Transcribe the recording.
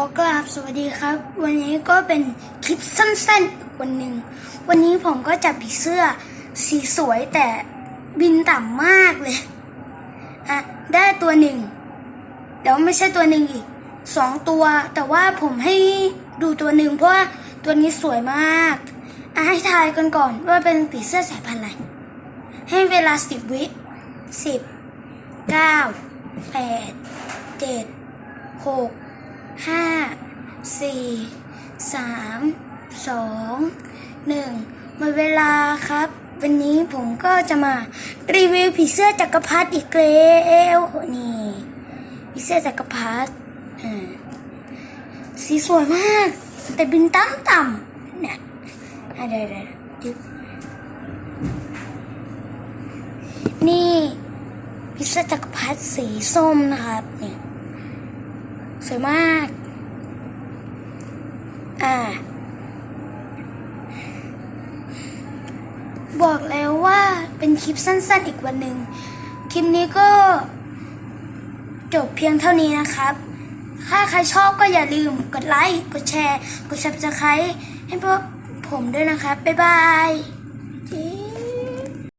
อกราบสวัสดีครับ วันนี้ก็เป็นคลิปสั้นๆอีกวันหนึ่งวันนี้ผมก็จับผีเสื้อสีสวยแต่บินต่ำมากเลยอะได้ตัวหนึ่งเดี๋ยวไม่ใช่ตัวหนึ่งอีกสองตัว แต่ว่าผมให้ดูตัวหนึ่งเพราะว่าตัวนี้สวยมากอะให้ทายกันก่อนว่าเป็นผีเสื้อสายพันธุ์อะไรให้เวลาสิบวิสิบเก้าแปดเจ็ดหก ห้าสี่สามสองหนึ่งหมดเวลาครับ วันนี้ผมก็จะมารีวิวผีเสื้อจักรพรรดิอีกแล้วนี่ผีเสื้อจักรพรรดิอ่าสีสวยมาก แต่บินต่ำต่ำเนี่ยเดี๋ยวเดี๋ยวนี่พิซซ่าจักรพรรดิสีส้มนะครับเนี่ย สวยมาก อ่า บอกแล้วว่าเป็นคลิปสั้นๆอีกวันหนึ่ง คลิปนี้ก็จบเพียงเท่านี้นะครับ ถ้าใครชอบก็อย่าลืมกดไลค์ กดแชร์ กด subscribe ให้พวกผมด้วยนะครับ บ๊ายบาย